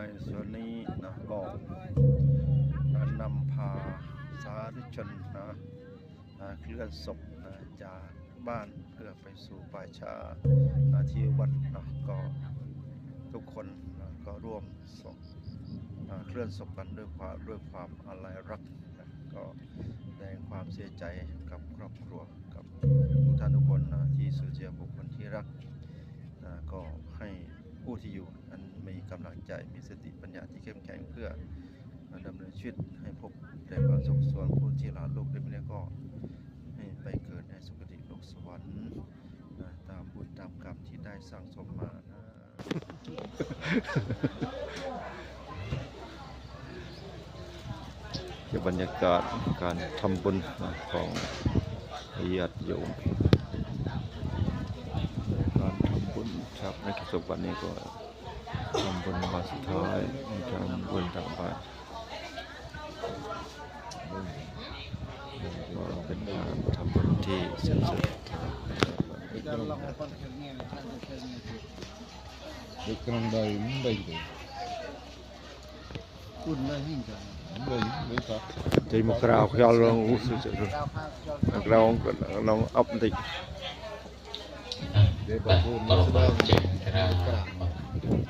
ในส่วนนี้นะก็นำพาสาธุชนนะนะเคลื่อนศพนะจากบ้านเพื่อไปสู่ป่าชานะที่วัดนะก็ทุกคนนะก็ร่วมศพนะเคลื่อนศพกันด้วยความด้วยความอาลัยรักนะก็แสดงความเสียใจกับครอบครัวกับทุกท่านทุกคนนะที่สูญเสียบุคคลที่รักนะก็ให้ผู้ที่อยู่ มีกำลังใจมีสติปัญญาที่เข้มแข็งเพื่อดำเนินชีวิตให้พบแต่ความสุขส่วนผู้ที่ลาโลกได้ไม่ได้ก็ให้ไปเกิดในสุคติโลกสวรรค์ตามบุญตามกรรมที่ได้สร้างสมมานะจะบรรยากาศการทำบุญของญาติโยมการทำบุญครับในกิจวันนี้ก็ ចំពុនបាសុថយចំពុនតបាបងពិនបានចំពុនទីសិទ្ធិដូចក្នុងដៃមិនដៃទេគុណណាស់ហ្នឹងចាចេញមកក្រៅខ្យល់ឡើងអ៊ូសុចរក្រៅក្នុងអប់បន្តិចដែលបងប្អូនមកស្ដាប់ក្រៅ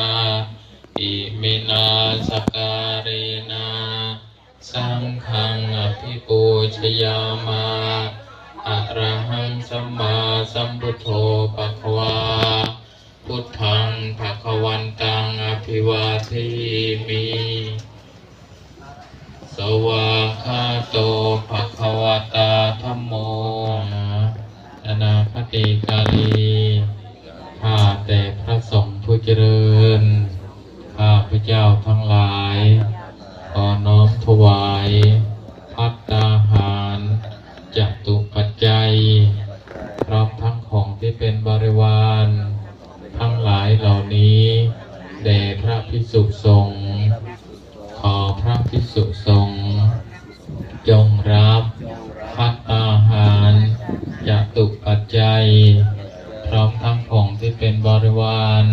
สัมมาสัมพุทโธปะคะวาพุทธังภะคะวันตังอภิวาเทมิสวากขาโตภะคะวตาธัมโมอนาคติกาลีข้าแต่พระสงฆ์ผู้เจริญ ข้าพระเจ้าทั้งหลาย ขอน้อมถวายพัตตาห ภิกษุสงฆ์ขอพระภิกษุสงฆ์จงรับพัตตาหารจตุปัจจัย พร้อมทั้งของที่เป็นบริวาร